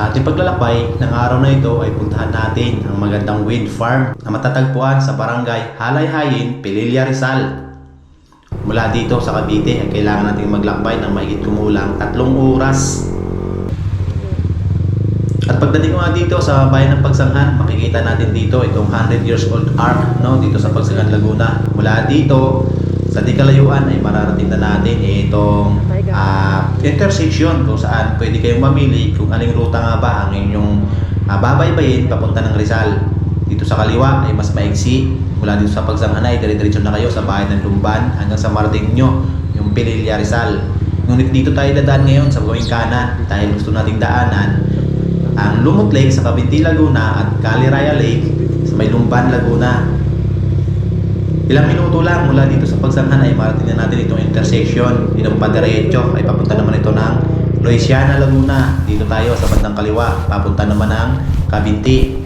Sa ating paglalakbay ng araw na ito ay puntahan natin ang magandang wind farm na matatagpuan sa barangay Halayhayin, Pililla Rizal. Mula dito sa Cavite ay kailangan natin maglakbay ng mahigit kumulang tatlong oras. At pagdating nga dito sa bayan ng Pagsanghan, makikita natin dito itong 100 years old ark no, dito sa Pagsanghan, Laguna. Mula dito, sa di kalayuan ay mararating na natin itong ah, intersection kung saan pwede kayong mamili kung aling ruta nga ba ang inyong ah, babaybayin papunta ng Rizal. Dito sa kaliwa ay mas maigsi. Mula dito sa Pagsanghan ay dire-diretso na kayo sa bayan ng Lumban hanggang sa marating nyo yung Pililla Rizal. Ngunit dito tayo dadaan ngayon sa gawing kanan dahil gusto nating daanan ang Lumot Lake sa Cabinti, Laguna at Caliraya Lake sa may Lumban, Laguna. Ilang minuto lang mula dito sa pagsanghan ay marating na natin itong intersection. Itong padiretso ay papunta naman ito ng Louisiana, Laguna. Dito tayo sa bandang kaliwa. Papunta naman ng Cabinti.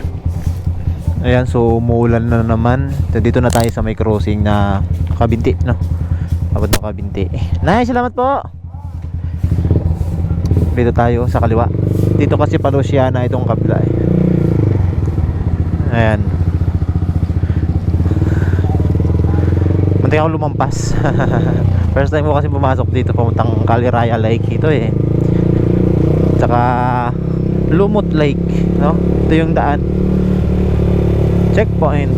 Ayan, so umuulan na naman. So, dito na tayo sa may crossing na Kabinti, no? Abot ng Kabinti. Nay, salamat po! Dito tayo sa kaliwa. Dito kasi pa Luciana itong kabila eh. Ayan. Muntik ako lumampas. First time ko kasi pumasok dito pamuntang Caliraya Lake ito eh. Tsaka Lumot Lake, no? Ito yung daan checkpoint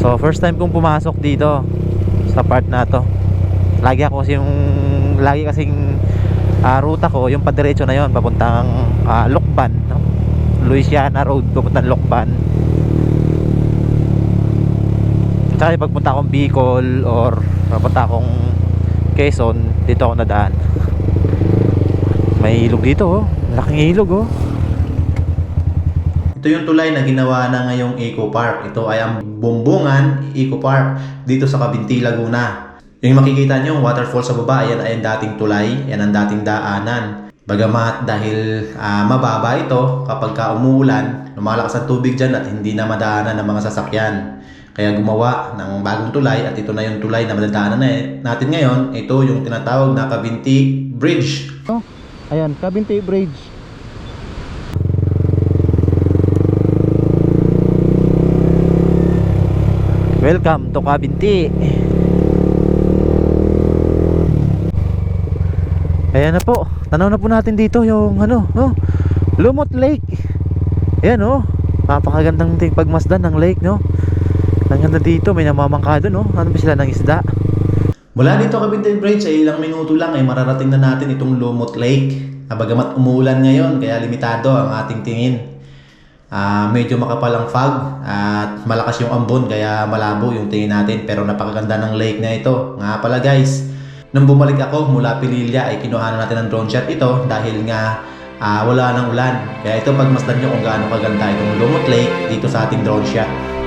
so first time kong pumasok dito sa part na to lagi ako kasi yung lagi kasing ah, ruta ko yung padiretso na yon papuntang ah, Lokban no? Louisiana Road papuntang Lokban tsaka pagpunta akong Bicol or papunta akong Quezon dito ako nadaan may ilog dito oh laking ilog oh Ito yung tulay na ginawa na ngayong Eco Park. Ito ay ang Bumbungan Eco Park dito sa Cabinti, Laguna. Yung makikita nyo, yung waterfall sa baba, yan ay ang dating tulay, yan ang dating daanan. Bagamat dahil ah, mababa ito, kapag ka umuulan, lumalakas ang tubig dyan at hindi na madaanan ng mga sasakyan. Kaya gumawa ng bagong tulay at ito na yung tulay na madadaanan na eh. natin ngayon. Ito yung tinatawag na Cabinti Bridge. Ayan, Cabinti Bridge. Welcome to Cabinti. Ayan na po. Tanaw na po natin dito yung ano, oh, Lumot Lake. Ayan oh. Napakagandang ting pagmasdan ng lake, no? Ang ganda dito, may namamangkado, no? Ano ba sila ng isda? Mula dito Cabinti Bridge ay ilang minuto lang ay mararating na natin itong Lumot Lake. Bagamat umuulan ngayon kaya limitado ang ating tingin. Ah, medyo makapal ang fog at malakas yung ambon kaya malabo yung tingin natin pero napakaganda ng lake na ito. Nga pala guys, nung bumalik ako mula Pililla ay kinuha natin ng drone shot ito dahil nga ah, wala nang ulan. Kaya ito pagmasdan nyo kung gaano kaganda itong Lumot Lake dito sa ating drone shot.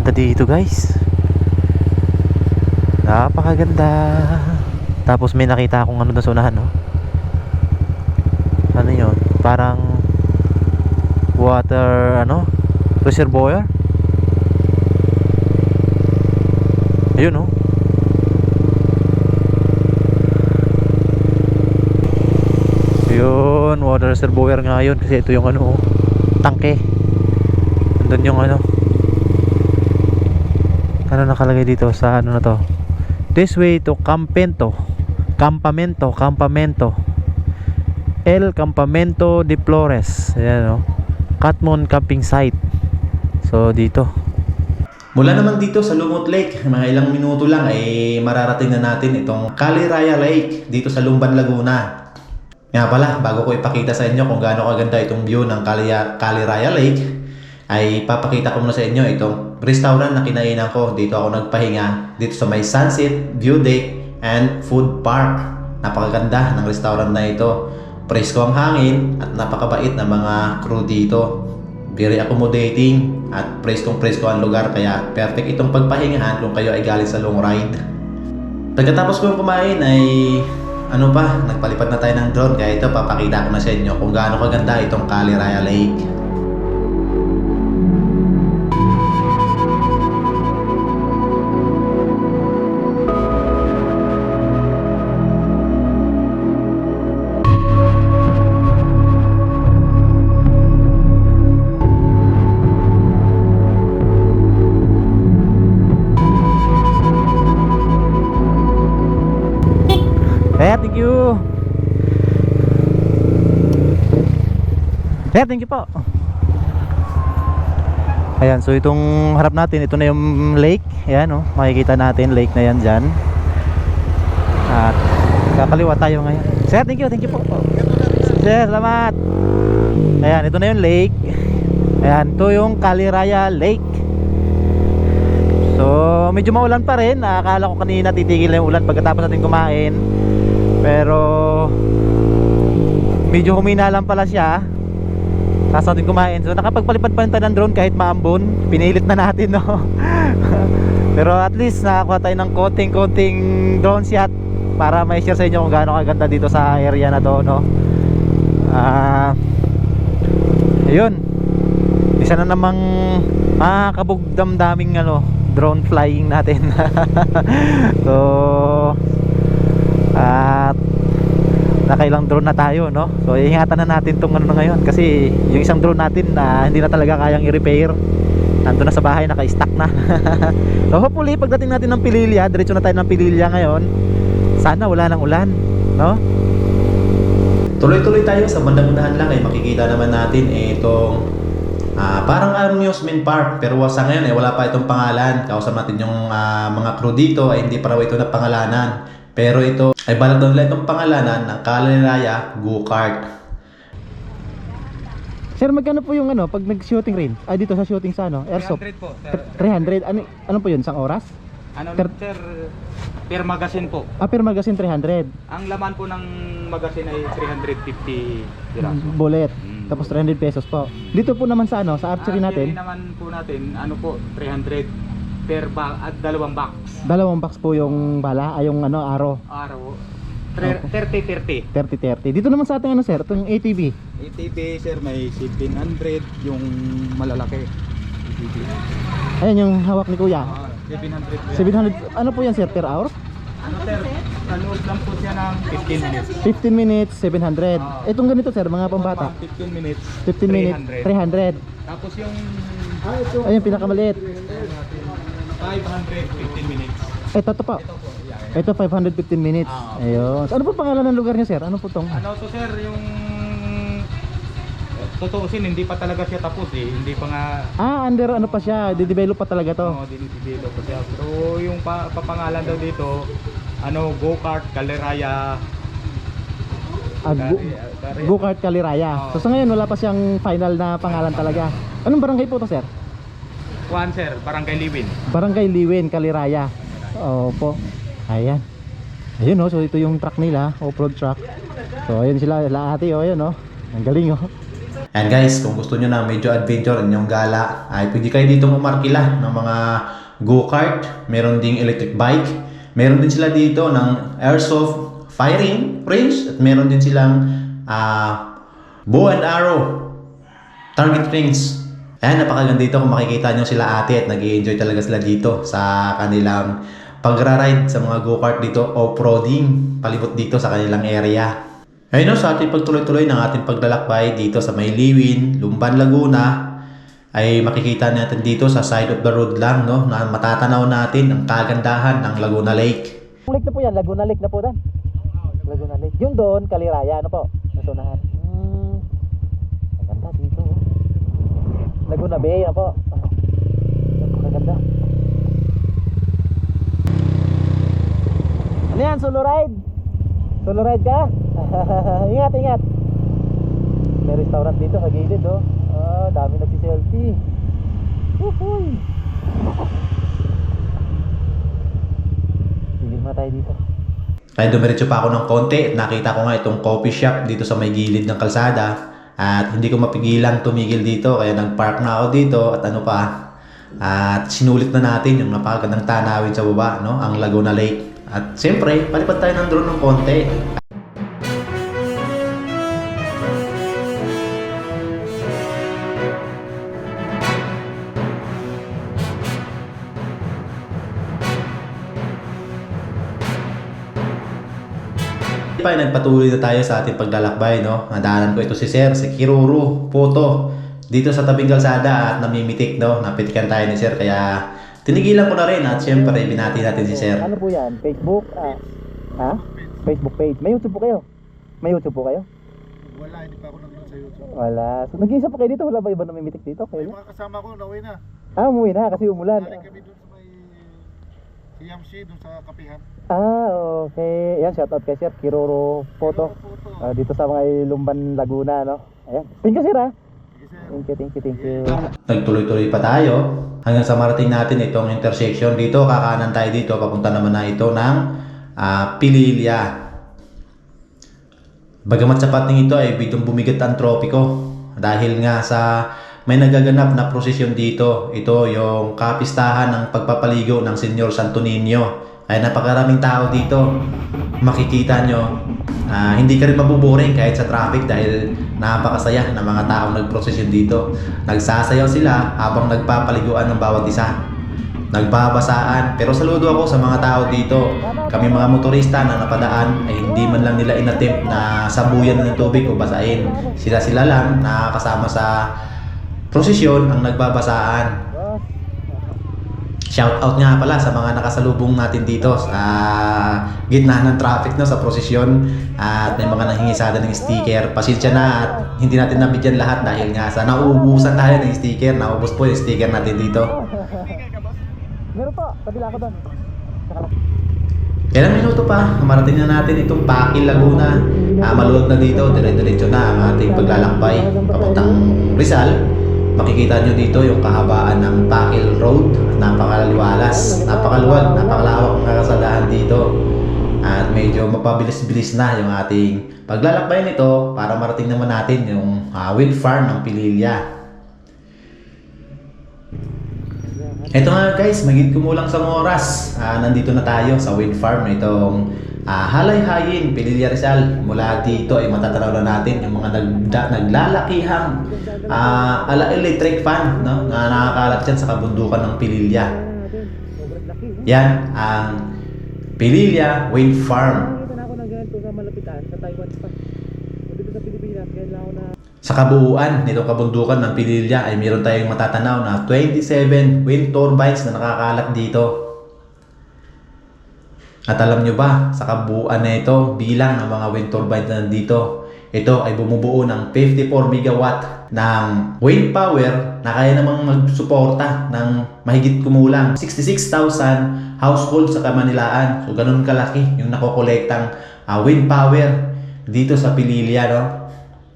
Ang ganda dito guys Napakaganda Tapos may nakita akong ano doon sa unahan no? Ano yun? Parang Water ano? Reservoir Ayun no? Yun Water reservoir nga yun Kasi ito yung ano Tangke Nandun yung ano ano nakalagay dito sa ano na to? This way to Campento. Campamento Campamento. El Campamento de Flores. Ayan o Catmon Camping Site. So dito. Mula naman dito sa Lumot Lake, mga ilang minuto lang ay mararating na natin itong Caliraya Lake dito sa Lumban, Laguna. Nga pala, bago ko ipakita sa inyo kung gaano kaganda itong view ng Caliraya Lake, ay papakita ko muna sa inyo itong restaurant na kinainan ko. Dito ako nagpahinga, dito sa may Sunset View Deck and Food Park. Napakaganda ng restaurant na ito. Presko ang hangin at napakabait na mga crew dito. Very accommodating at preskong presko ang lugar kaya perfect itong pagpahingahan kung kayo ay galing sa long ride. Pagkatapos kong kumain ay ano pa, nagpalipad na tayo ng drone kaya ito papakita ko na sa inyo kung gaano kaganda itong Caliraya Lake. Sir, thank you po. Ayan, so itong harap natin, ito na yung lake. Ayan, oh, makikita natin lake na yan dyan. At kakaliwa tayo ngayon. Sir, thank you, thank you po. Sir, salamat. Ayan, ito na yung lake. Ayan, ito yung Kaliraya Lake. So, medyo maulan pa rin. Akala ko kanina titigil na yung ulan pagkatapos natin kumain. Pero medyo humina lang pala siya. Tapos natin kumain. So nakapagpalipad pa rin tayo ng drone kahit maambon. Pinilit na natin, no? Pero at least nakakuha tayo ng konting-konting drone shot para may share sa inyo kung gaano kaganda dito sa area na to, no? Ah, ayun. Isa na namang makakabog damdaming ano, drone flying natin. so, at nakailang drone na tayo no? So ingatan na natin tong ano na ngayon kasi yung isang drone natin na hindi na talaga kayang i-repair nandun na sa bahay naka-stack na. So hopefully pagdating natin ng Pililya diretso na tayo ng Pililya ngayon sana wala nang ulan no? Tuloy-tuloy tayo sa bandang unahan lang ay makikita naman natin eh, itong ah, parang amusement park. Pero sa ngayon eh wala pa itong pangalan. Kausap natin yung ah, mga crew dito ay hindi pa raw ito na pangalanan. Pero ito ay balak daw nila itong pangalanan ng Kalalaya Go-Kart. Sir magkano po yung ano pag nag-shooting range ay dito sa shooting sa ano airsoft 300 po. Sir. 300 ano ano po yun isang oras Ano Per- sir, per magazine po. ah per magazine 300 Ang laman po ng magazine ay 350 piraso. bullet Mm. tapos 300 pesos po dito po naman sa ano sa archery natin naman po natin, ano po, 300 per box at dalawang box. dalawang box po yung bala ay yung ano arrow Araw. 30-30. 30-30 dito naman sa ating ano sir itong ATV ATV sir may 1700 yung malalaki. ATV. Ayan yung hawak ni kuya. Ah, 700 po yan. 700, ano po yan sir, per hour? Ano sir, kaluot lang po siya ng 15 minutes. 15 minutes, 700. Ah. Itong ganito sir, mga pambata. 15 minutes. 15 minutes, 300. Tapos yung Ayun, pinakamaliit. 515 minutes. Ito, ito po. Ito po, yeah. Ito, 515 minutes. Ah. Ayun. So, ano po pangalan ng lugar niya sir? Ano po tong? Ano to sir, yung tutuusin hindi pa talaga siya tapos eh. Hindi pa nga Ah, under ano pa siya, didevelop pa talaga to. ano, dinidilo pa siya. Pero yung pa, papangalan daw dito, ano, go-kart, kaleraya, Ah, go- Kari- Go-kart Kaliraya. So sa ngayon wala pa siyang final na pangalan talaga. Anong barangay po to sir? Juan sir, Barangay Liwin. Barangay Liwen, Kaliraya. Opo. Ayan. Ayun oh, so ito yung truck nila, off-road truck. So ayun sila, laati oh, ayun oh. Ang galing oh. And guys, kung gusto nyo na medyo adventure inyong gala, ay pwede kayo dito umarkila ng mga go-kart. Meron ding electric bike. Meron din sila dito ng airsoft firing range. At meron din silang ah, bow and arrow target range. Ayan, napakaganda dito kung makikita nyo sila ate at nag enjoy talaga sila dito sa kanilang pagra-ride sa mga go-kart dito, off-roading, palibot dito sa kanilang area. Ayun no, sa ating pagtuloy-tuloy ng ating paglalakbay dito sa Maylewin, Lumban, Laguna, ay makikita natin dito sa side of the road lang, no, na matatanaw natin ang kagandahan ng Laguna Lake. Lake na po yan, Laguna Lake na po dan. Laguna Lake. Yung doon, Kaliraya, ano po? Nasunahan. Hmm. Ang ganda dito. oh. Laguna Bay, ano po? Ang ganda. Ano yan, solo ride? Solo ride ka? ingat, ingat. May restaurant dito sa gilid, oh. Ah, dami nagsi-selfie. Uhuy. Tigil muna tayo dito. Kaya dumiretso pa ako ng konti at nakita ko nga itong coffee shop dito sa may gilid ng kalsada. At hindi ko mapigilang tumigil dito kaya nag-park na ako dito at ano pa. At sinulit na natin yung napakagandang tanawin sa baba, no? ang Laguna Lake. At siyempre, palipad tayo ng drone ng konti. Nagpatuloy na tayo sa ating paglalakbay, no? Nadaanan ko ito si Sir, si Kiruru, Poto, dito sa tabing kalsada at namimitik, no? Napitikan tayo ni Sir, kaya tinigilan ko na rin at syempre binati natin si Sir. Ano po yan? Facebook? Ah, ha? Facebook page. May YouTube po kayo? May YouTube po kayo? Wala, hindi pa ako nag sa YouTube. Wala. So, nag-iisa po kayo dito? Wala ba iba namimitik dito? May Kayo? mga kasama ko, nauwi na. Ah, umuwi na kasi umulan. Galing kami dun sa CMC, dun sa kapihan. Ah, okay. Yan, shoutout kay Sir Kiroro Photo. Photo. Ah, dito sa mga Lumban, Laguna, no? Ayan. Thank you, Sir, ha? Sige, sir. Thank you, thank you, thank you. Nagtuloy-tuloy pa tayo hanggang sa marating natin itong intersection dito. Kakanan tayo dito, papunta naman na ito ng ah, Pililya. Bagamat sa pating ito ay bitong bumigat ang tropiko dahil nga sa may nagaganap na prosesyon dito. Ito yung kapistahan ng pagpapaligo ng Senyor Santo Niño. Ay napakaraming tao dito. Makikita nyo, ah, hindi ka rin mabuboring kahit sa traffic dahil napakasaya ng mga taong nagprosesyon dito. Nagsasayaw sila habang nagpapaliguan ng bawat isa. Nagbabasaan. Pero saludo ako sa mga tao dito. Kami mga motorista na napadaan ay hindi man lang nila inattempt na sabuyan ng tubig o basahin. Sila-sila lang na kasama sa prosesyon ang nagbabasaan. Shout out nga pala sa mga nakasalubong natin dito sa gitna ng traffic no sa prosesyon at may mga nanghingisada ng sticker. Pasensya na at hindi natin nabigyan lahat dahil nga sa nauubusan tayo ng sticker. Naubos po yung sticker natin dito. Meron po. Kabila ko doon. Ilang minuto pa, marating na natin itong Pakil Laguna. Ah, maluwag na dito, dire-diretso na ang ating paglalakbay papuntang Rizal. Makikita nyo dito yung kahabaan ng Pakil Road. Napakaliwalas, napakaluwag, napakalawak ang kakasadahan dito. At medyo mapabilis-bilis na yung ating paglalakbay nito para marating naman natin yung ah, wind farm ng Pililya. Ito nga guys, magiging kumulang sa oras. Ah, nandito na tayo sa wind farm itong ah, Halay-Hayin, Pililya Rizal. Mula dito ay matatanaw na natin yung mga nagda, naglalakihang ah, ala electric fan no, na nakakalat dyan sa kabundukan ng Pililya. Yan ang Pililya Wind Farm. Dito na ako ng ganito sa malapitan, sa Taiwan pa. Dito sa Pilipinas, kaya lang ako na... Sa kabuuan nitong kabundukan ng Pililya ay meron tayong matatanaw na 27 wind turbines na nakakalat dito. At alam nyo ba, sa kabuuan na ito, bilang ng mga wind turbines na nandito, ito ay bumubuo ng 54 megawatt ng wind power na kaya namang magsuporta ng mahigit kumulang 66,000 households sa Kamanilaan. So ganun kalaki yung nakokolektang ah, wind power dito sa Pililya. No?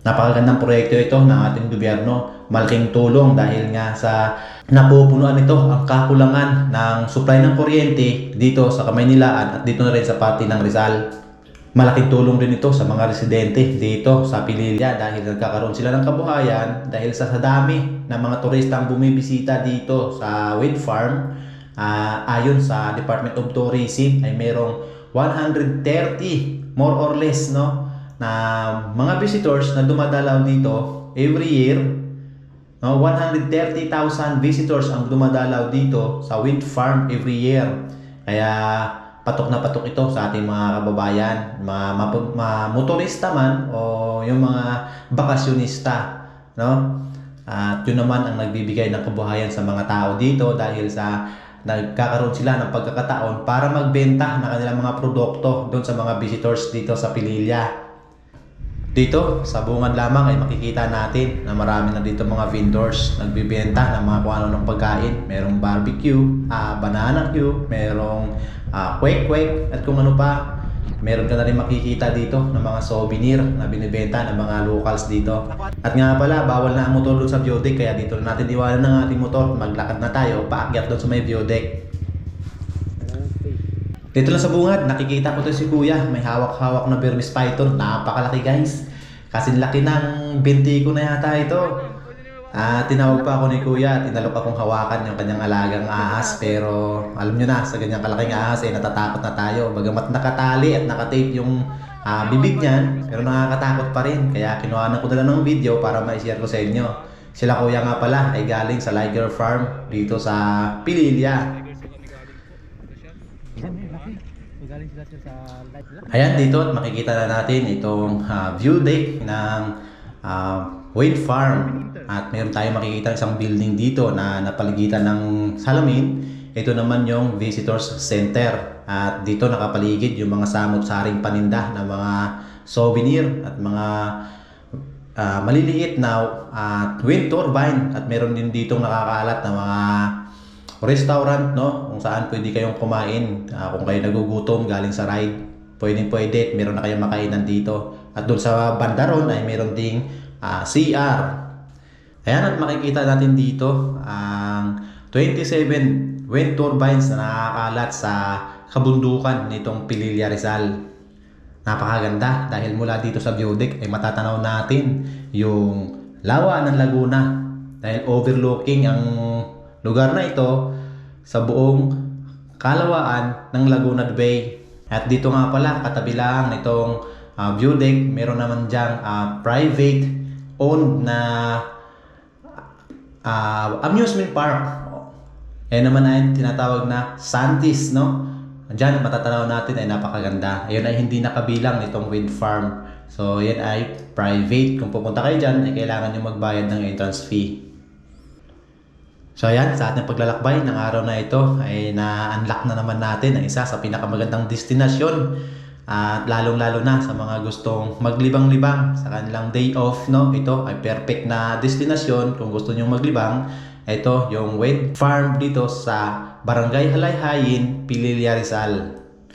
Napakagandang proyekto ito ng ating gobyerno. Malaking tulong dahil nga sa napupunuan ito ang kakulangan ng supply ng kuryente dito sa Kamaynilaan at dito na rin sa pati ng Rizal. Malaking tulong din ito sa mga residente dito sa Pililya dahil nagkakaroon sila ng kabuhayan dahil sa, sa dami ng mga turista ang bumibisita dito sa wind farm. Ah, ayon sa Department of Tourism ay merong 130 more or less no na mga visitors na dumadalaw dito every year. No 130,000 visitors ang dumadalaw dito sa wind farm every year. Kaya patok na patok ito sa ating mga kababayan mga, mga, mga motorista man o yung mga bakasyonista no? At yun naman ang nagbibigay ng kabuhayan sa mga tao dito dahil sa nagkakaroon sila ng pagkakataon para magbenta ng kanilang mga produkto doon sa mga visitors dito sa Pililya. Dito, sa bungan lamang ay makikita natin na marami na dito mga vendors nagbibenta ng mga kung ano ng pagkain. Merong barbecue, ah, banana queue, merong ah, kwek-kwek at kung ano pa. Meron ka na rin makikita dito ng mga souvenir na binibenta ng mga locals dito. At nga pala, bawal na ang motor doon sa view deck kaya dito na natin iwanan ng ating motor. Maglakad na tayo, paakyat doon sa may view deck. Dito lang sa bungad, nakikita ko to si Kuya. May hawak-hawak na Burmese Python. Napakalaki guys. Kasi laki ng binti ko na yata ito. Ah, tinawag pa ako ni Kuya, tinalok akong hawakan yung kanyang alagang ahas pero alam nyo na, sa ganyang kalaking ahas eh natatakot na tayo. Bagamat nakatali at nakatape yung ah, bibig niyan, pero nakakatakot pa rin. Kaya kinuha ko na lang ng video para ma-share ko sa inyo. Sila Kuya nga pala ay galing sa Liger Farm dito sa Pililya. Ayan dito at makikita na natin itong ah, view deck ng uh, Wade Farm at meron tayong makikita isang building dito na napaligitan ng salamin. Ito naman yung Visitors Center at dito nakapaligid yung mga samot-saring paninda ng mga souvenir at mga ah, maliliit na ah, wind turbine at meron din ditong nakakalat na mga restaurant no? Kung saan pwede kayong kumain. Ah, kung kayo nagugutom galing sa ride pwedeng pwede. Meron na kayong makainan dito. At doon sa banda ron ay meron ding ah, CR ayan at makikita natin dito ang 27 wind turbines na nakakalat sa kabundukan nitong Pililya Rizal. Napakaganda dahil mula dito sa view deck ay matatanaw natin yung lawa ng Laguna. Dahil overlooking ang lugar na ito sa buong kalawaan ng Laguna Bay. At dito nga pala, katabi lang nitong ah, view deck, meron naman diyang ah, private owned na ah, amusement park. Yan naman ay tinatawag na Santis, no? Diyan matatanaw natin ay napakaganda. Ayun ay hindi nakabilang nitong wind farm. So, yan ay private. Kung pupunta kayo dyan, ay kailangan nyo magbayad ng entrance fee. So ayan, sa ating paglalakbay ng araw na ito ay na-unlock na naman natin ang isa sa pinakamagandang destinasyon at lalong-lalo na sa mga gustong maglibang-libang sa kanilang day off, no? Ito ay perfect na destinasyon kung gusto nyong maglibang. Ito yung Wade Farm dito sa Barangay Halayhayin, Pililya Rizal.